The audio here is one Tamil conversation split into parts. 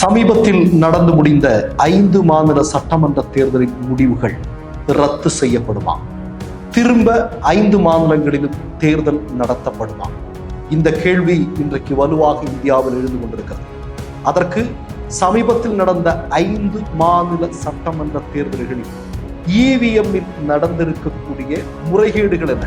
சமீபத்தில் நடந்து முடிந்த ஐந்து மாநில சட்டமன்ற தேர்தலின் முடிவுகள் ரத்து செய்யப்படுமா? திரும்ப ஐந்து மாநிலங்களிலும் தேர்தல் நடத்தப்படுமா? இந்த கேள்வி இன்றைக்கு வலுவாக இந்தியாவில் எழுந்து கொண்டிருக்கிறது. அதற்கு சமீபத்தில் நடந்த ஐந்து மாநில சட்டமன்ற தேர்தல்களில் இவிஎம்மில் நடந்திருக்கக்கூடிய முறைகேடுகள் என்ன?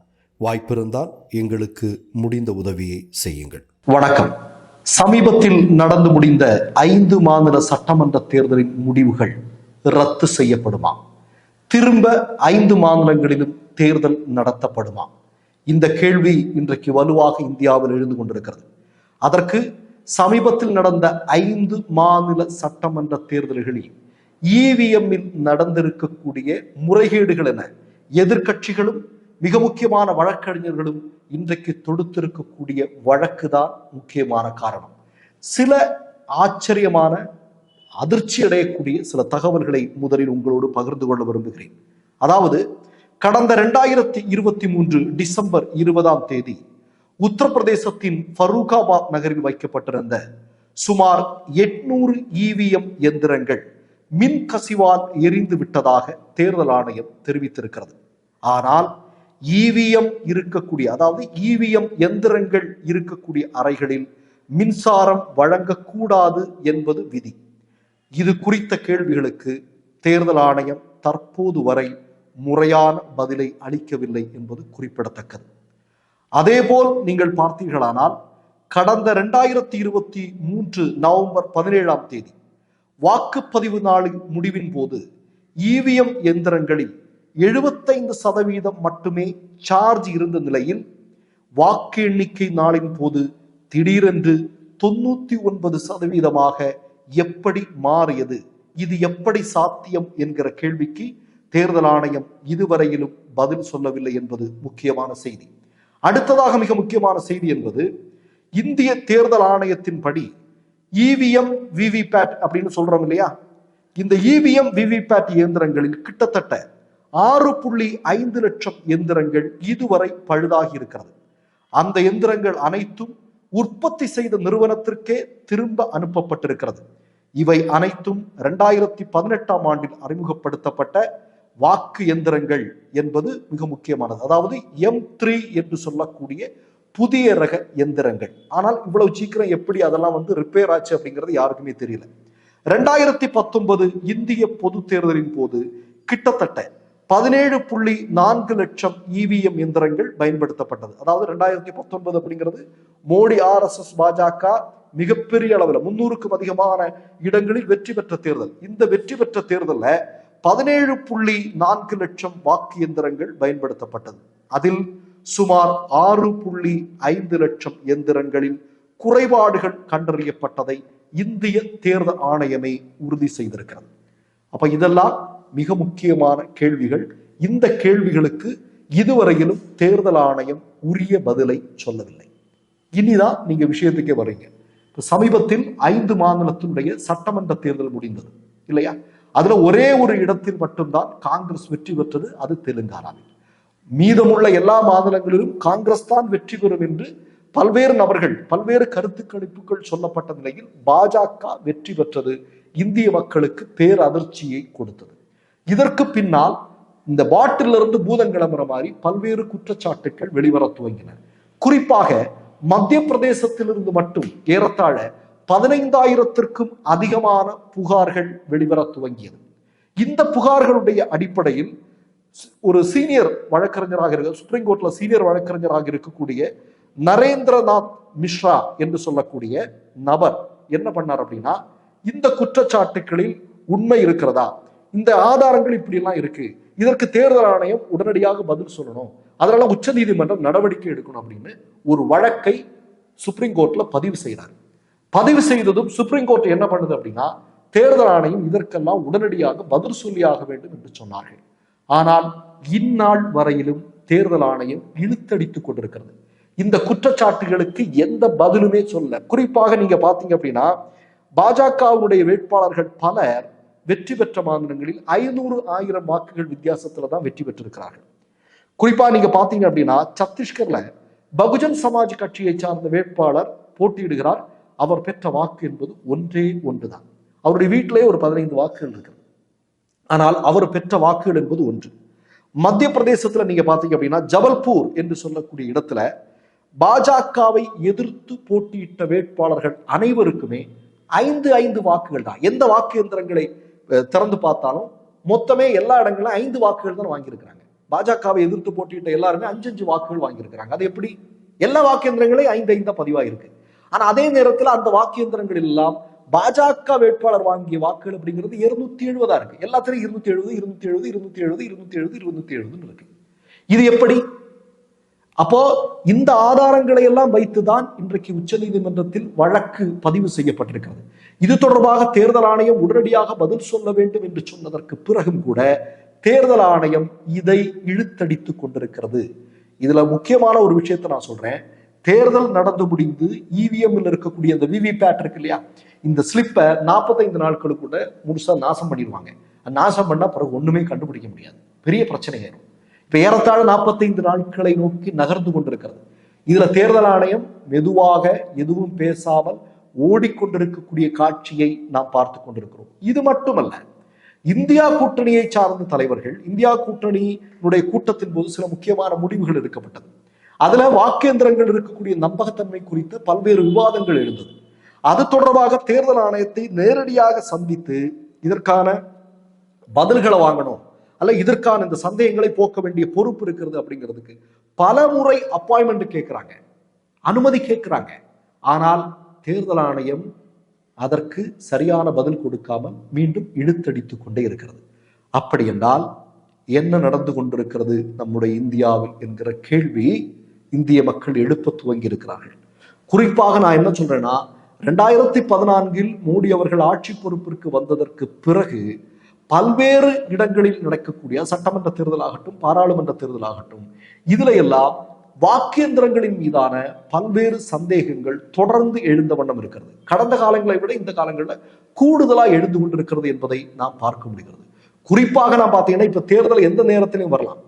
வாய்ப்பிருந்தால் எங்களுக்கு முடிந்த உதவியை செய்யுங்கள். வணக்கம். சமீபத்தில் நடந்து முடிந்த ஐந்து மாநில சட்டமன்ற தேர்தலின் முடிவுகள் ரத்து செய்யப்படுமா? திரும்ப ஐந்து மாநிலங்களிலும் தேர்தல் நடத்தப்படுமா? இந்த கேள்வி இன்றைக்கு வலுவாக இந்தியாவில் எழுந்து கொண்டிருக்கிறது. அதற்கு சமீபத்தில் நடந்த ஐந்து மாநில சட்டமன்ற தேர்தல்களில் இவிஎம்மில் நடந்திருக்கக்கூடிய முறைகேடுகள் என எதிர்க்கட்சிகளும் மிக முக்கியமான வழக்கறிஞர்களும் இன்றைக்கு தொடுத்திருக்கக்கூடிய வழக்கு தான் முக்கியமான காரணம். சில ஆச்சரியமான அதிர்ச்சி அடையக்கூடிய சில தகவல்களை முதலில் உங்களோடு பகிர்ந்து கொள்ள விரும்புகிறேன். அதாவது கடந்த ரெண்டாயிரத்தி இருபத்தி மூன்று டிசம்பர் இருபதாம் தேதி உத்தரப்பிரதேசத்தின் ஃபரூகாபாத் நகரில் வைக்கப்பட்டிருந்த சுமார் எட்நூறு இவிஎம் எந்திரங்கள் மின் கசிவால் எரிந்து விட்டதாக தேர்தல் ஆணையம் தெரிவித்திருக்கிறது. ஆனால் இவிஎம் இருக்கக்கூடிய அதாவது இவிஎம் எந்திரங்கள் இருக்கக்கூடிய அறைகளில் மின்சாரம் வழங்கக்கூடாது என்பது விதி. இது குறித்த கேள்விகளுக்கு தேர்தல் ஆணையம் தற்போது வரை முறையான பதிலை அளிக்கவில்லை என்பது குறிப்பிடத்தக்கது. அதேபோல் நீங்கள் பார்த்தீர்களானால் கடந்த ரெண்டாயிரத்தி இருபத்தி மூன்று நவம்பர் பதினேழாம் தேதி வாக்குப்பதிவு நாளின் முடிவின் போது இவிஎம் எந்திரங்களில் எழுபத்தைந்து சதவீதம் மட்டுமே சார்ஜ் இருந்த நிலையில் வாக்கு எண்ணிக்கை நாளின் போது திடீரென்று தொண்ணூத்தி ஒன்பது சதவீதமாக எப்படி மாறியது? இது எப்படி சாத்தியம் என்கிற கேள்விக்கு தேர்தல் ஆணையம் இதுவரையிலும் பதில் சொல்லவில்லை என்பது முக்கியமான செய்தி. அடுத்ததாக மிக முக்கியமான செய்தி என்பது இந்திய தேர்தல் ஆணையத்தின்படி இவிஎம் விவிபேட் அப்படின்னு சொல்றோம் இல்லையா? இந்த இவிஎம் விவிபேட் இயந்திரங்களில் கிட்டத்தட்ட ஆறு புள்ளி ஐந்து லட்சம் எந்திரங்கள் இதுவரை பழுதாகி இருக்கிறது. அந்த எந்திரங்கள் அனைத்தும் உற்பத்தி செய்த நிறுவனத்திற்கே திரும்ப அனுப்பப்பட்டிருக்கிறது. இவை அனைத்தும் இரண்டாயிரத்தி பதினெட்டாம் ஆண்டில் அறிமுகப்படுத்தப்பட்ட வாக்கு எந்திரங்கள் என்பது மிக முக்கியமானது. அதாவது எம் த்ரீ என்று சொல்லக்கூடிய புதிய ரக எந்திரங்கள். ஆனால் இவ்வளவு சீக்கிரம் எப்படி அதெல்லாம் வந்து ரிப்பேர் ஆச்சு அப்படிங்கிறது யாருக்குமே தெரியல. ரெண்டாயிரத்தி பத்தொன்பது இந்திய பொது தேர்தலின் போது கிட்டத்தட்ட பதினேழு புள்ளி நான்கு லட்சம் இவிஎம் எந்திரங்கள் பயன்படுத்தப்பட்டது. அதாவது ரெண்டாயிரத்தி பத்தொன்பது அப்படிங்கிறது மோடி ஆர் எஸ் எஸ் பாஜக மிகப்பெரிய அளவில் முன்னூறுக்கும் அதிகமான இடங்களில் வெற்றி பெற்ற தேர்தல். இந்த வெற்றி பெற்ற தேர்தலில் பதினேழு புள்ளி நான்கு லட்சம் வாக்கு எந்திரங்கள் பயன்படுத்தப்பட்டது. அதில் சுமார் ஆறு புள்ளி ஐந்து லட்சம் எந்திரங்களில் குறைபாடுகள் கண்டறியப்பட்டதை இந்திய தேர்தல் ஆணையமே உறுதி செய்திருக்கிறது. அப்ப இதெல்லாம் மிக முக்கியமான கேள்விகள். இந்த கேள்விகளுக்கு இதுவரையிலும் தேர்தல் ஆணையம் உரிய பதிலை சொல்லவில்லை. இனிதான் நீங்க விஷயத்துக்கே வர்றீங்க. இப்போ சமீபத்தில் ஐந்து மாநிலத்தினுடைய சட்டமன்ற தேர்தல் முடிந்தது. இல்லையா? அதுல ஒரே ஒரு இடத்தில் மட்டும்தான் காங்கிரஸ் வெற்றி பெற்றது அது தெலுங்கானாவில். மீதமுள்ள எல்லா மாநிலங்களிலும் காங்கிரஸ் தான் வெற்றி பெறும் என்று பல்வேறு நபர்கள் பல்வேறு கருத்து கணிப்புகள் சொல்லப்பட்ட நிலையில் பாஜக வெற்றி பெற்றது. இந்திய மக்களுக்கு பேரதிர்ச்சியை கொடுத்தது. இதற்கு பின்னால் இந்த பாட்டிலிருந்து பூதம் கிளம்புற மாதிரி பல்வேறு குற்றச்சாட்டுகள் வெளிவர துவங்கின. குறிப்பாக மத்திய பிரதேசத்திலிருந்து மட்டும் ஏறத்தாழ பதினைந்தாயிரத்திற்கும் அதிகமான புகார்கள் வெளிவர துவங்கியது. இந்த புகார்களுடைய அடிப்படையில் ஒரு சீனியர் வழக்கறிஞராக இருக்க சுப்ரீம் கோர்ட்ல சீனியர் வழக்கறிஞராக இருக்கக்கூடிய நரேந்திரநாத் மிஸ்ரா என்று சொல்லக்கூடிய நபர் என்ன பண்ணார் அப்படின்னா இந்த குற்றச்சாட்டுகளில் உண்மை இருக்கிறதா? இந்த ஆதாரங்கள் இப்படிலாம் இருக்கு. இதற்கு தேர்தல் ஆணையம் உடனடியாக பதில் சொல்லணும். அதனால உச்சநீதிமன்றம் நடவடிக்கை எடுக்கணும் அப்படின்னு ஒரு வழக்கை சுப்ரீம் கோர்ட்ல பதிவு செய்கிறார் பதிவு செய்ததும் சுப்ரீம் கோர்ட் என்ன பண்ணுது அப்படின்னா தேர்தல் ஆணையம் இதற்கெல்லாம் உடனடியாக பதில் சொல்லியாக வேண்டும் என்று சொன்னார்கள். ஆனால் இந்நாள் வரையிலும் தேர்தல் ஆணையம் இழுத்தடித்துக் கொண்டிருக்கிறது. இந்த குற்றச்சாட்டுகளுக்கு எந்த பதிலுமே சொல்ல குறிப்பாக நீங்க பாத்தீங்க அப்படின்னா பாஜகவுடைய வேட்பாளர்கள் பலர் வெற்றி பெற்ற மாநிலங்களில் ஐநூறு ஆயிரம் வாக்குகள் வித்தியாசத்துல தான் வெற்றி பெற்றிருக்கிறார்கள். குறிப்பா நீங்க பாத்தீங்க அப்படின்னா சத்தீஸ்கர்ல பகுஜன் சமாஜ் கட்சியை சார்ந்த வேட்பாளர் போட்டியிடுகிறார். அவர் பெற்ற வாக்கு என்பது ஒன்றே ஒன்றுதான். அவருடைய வீட்டிலே ஒரு பதினைந்து வாக்குகள் இருக்கிறது ஆனால் அவர் பெற்ற வாக்குகள் என்பது ஒன்று. மத்திய பிரதேசத்துல நீங்க பாத்தீங்க அப்படின்னா ஜபல்பூர் என்று சொல்லக்கூடிய இடத்துல பாஜகவை எதிர்த்து போட்டியிட்ட வேட்பாளர்கள் அனைவருக்குமே ஐந்து ஐந்து வாக்குகள் தான். எந்த வாக்கு எந்திரங்களை திறந்து பார்த்தாலும் மொத்தமே எல்லா இடங்களும் ஐந்து வாக்குகள் தான் வாங்கியிருக்கிறாங்க. பாஜகவை எதிர்த்து போட்டியிட்ட எல்லாருமே அஞ்சு அஞ்சு வாக்குகள் வாங்கியிருக்கிறாங்க. அது எப்படி? எல்லா வாக்கு எந்திரங்களையும் ஐந்து ஐந்தா பதிவாயிருக்கு. ஆனா அதே நேரத்தில் அந்த வாக்கு எந்திரங்கள் எல்லாம் பாஜக வேட்பாளர் வாங்கிய வாக்குகள் அப்படிங்கிறது இருநூத்தி எழுபதா இருக்கு. எல்லாத்திலையும் இருநூத்தி எழுபது இருநூத்தி எழுபது இருநூத்தி எழுபது இருநூத்தி எழுபது இருநூத்தி எழுபதுன்னு இருக்கு. இது எப்படி? அப்போ இந்த ஆதாரங்களை எல்லாம் வைத்துதான் இன்றைக்கு உச்சநீதிமன்றத்தில் வழக்கு பதிவு செய்யப்பட்டிருக்கிறது. இது தொடர்பாக தேர்தல் ஆணையம் உடனடியாக பதில் சொல்ல வேண்டும் என்று சொன்னதற்கு பிறகும் கூட தேர்தல் ஆணையம் இதை இழுத்தடித்துக் கொண்டிருக்கிறது. இதுல முக்கியமான ஒரு விஷயத்தை நான் சொல்றேன். தேர்தல் நடந்து முடிந்து இவிஎம்ல இருக்கக்கூடிய அந்த விவிபேட் இருக்கு இல்லையா? இந்த ஸ்லிப்பை நாற்பத்தைந்து நாட்களுக்குள்ள முழுசா நாசம் பண்ணிடுவாங்க. நாசம் பண்ணா பிறகு ஒண்ணுமே கண்டுபிடிக்க முடியாது. பெரிய பிரச்சனை ஆயிரும் இப்ப ஏறத்தாழ நாற்பத்தைந்து நாட்களை நோக்கி நகர்ந்து கொண்டிருக்கிறது. இதுல தேர்தல் ஆணையம் மெதுவாக எதுவும் பேசாமல் ஓடிக்கொண்டிருக்கக்கூடிய காட்சியை நாம் பார்த்து கொண்டிருக்கிறோம். இது மட்டுமல்ல இந்தியா கூட்டணியை சார்ந்த தலைவர்கள் இந்தியா கூட்டணியினுடைய கூட்டத்தின் போது சில முக்கியமான முடிவுகள் எடுக்கப்பட்டது. அதுல வாக்கேந்திரங்கள் இருக்கக்கூடிய நம்பகத்தன்மை குறித்த பல்வேறு விவாதங்கள் எழுந்தது. அது தொடர்பாக தேர்தல் ஆணையத்தை நேரடியாக சந்தித்து இதற்கான பதில்களை வாங்கணும். அல்ல இதற்கான இந்த சந்தேகங்களை போக்க வேண்டிய பொறுப்பு இருக்கிறது அப்படிங்கிறதுக்கு பல முறை அப்பாயின்மெண்ட் கேட்கிறாங்க. அனுமதி கேட்கிறாங்க. ஆனால் தேர்தல் ஆணையம் அதற்கு சரியான பதில் கொடுக்காமல் மீண்டும் இழுத்தடித்துக் கொண்டே இருக்கிறது. அப்படி என்றால் என்ன நடந்து கொண்டிருக்கிறது நம்முடைய இந்தியாவில் என்கிற கேள்வி இந்திய மக்கள் எழுப்ப துவங்கி இருக்கிறார்கள் குறிப்பாக நான் என்ன சொல்றேன்னா ரெண்டாயிரத்தி பதினான்கில் மோடி அவர்கள் ஆட்சி பொறுப்பிற்கு வந்ததற்கு பிறகு பல்வேறு இடங்களில் நடக்கக்கூடிய சட்டமன்ற தேர்தலாகட்டும் பாராளுமன்ற தேர்தலாகட்டும் இதுல எல்லாம் வாக்கேந்திரங்களின் மீதான பல்வேறு சந்தேகங்கள் தொடர்ந்து எழுந்த வண்ணம் இருக்கிறது. கடந்த காலங்களை விட இந்த காலங்களில் கூடுதலா எழுந்து கொண்டிருக்கிறது என்பதை நாம் பார்க்க முடிகிறது. குறிப்பாக நான் பார்த்தீங்கன்னா இப்ப தேர்தல் எந்த நேரத்திலையும் வரலாம்.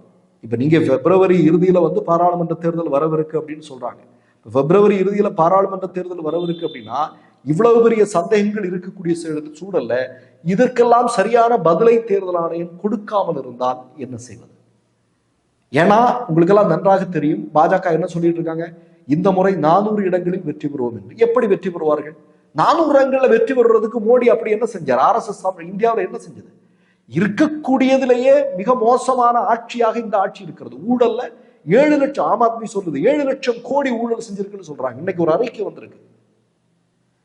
இப்ப நீங்க பிப்ரவரி இறுதியில வந்து பாராளுமன்ற தேர்தல் வரவிருக்கு அப்படின்னு சொல்றாங்க. பிப்ரவரி இறுதியில பாராளுமன்ற தேர்தல் வரவிருக்கு அப்படின்னா இவ்வளவு பெரிய சந்தேகங்கள் இருக்கக்கூடிய சூழல்ல இதற்கெல்லாம் சரியான பதிலை தேர்தல் ஆணையம் கொடுக்காமல் இருந்தால் என்ன செய்வது? ஏன்னா உங்களுக்கெல்லாம் நன்றாக தெரியும் பாஜக என்ன சொல்லிட்டு இருக்காங்க? இந்த முறை நானூறு இடங்களில் வெற்றி பெறுவோம் என்று. எப்படி வெற்றி பெறுவார்கள்? நானூறு இடங்களில் வெற்றி பெறுறதுக்கு மோடி அப்படி என்ன செஞ்சார்? ஆர் எஸ் எஸ் இந்தியாவில் என்ன செஞ்சது? இருக்கக்கூடியதிலேயே மிக மோசமான ஆட்சியாக இந்த ஆட்சி இருக்கிறது. ஊழல்ல ஏழு லட்சம் ஆம் ஆத்மி சொல்லுது ஏழு லட்சம் கோடி ஊழல் செஞ்சிருக்குன்னு சொல்றாங்க. இன்னைக்கு ஒரு அறிக்கை வந்திருக்கு.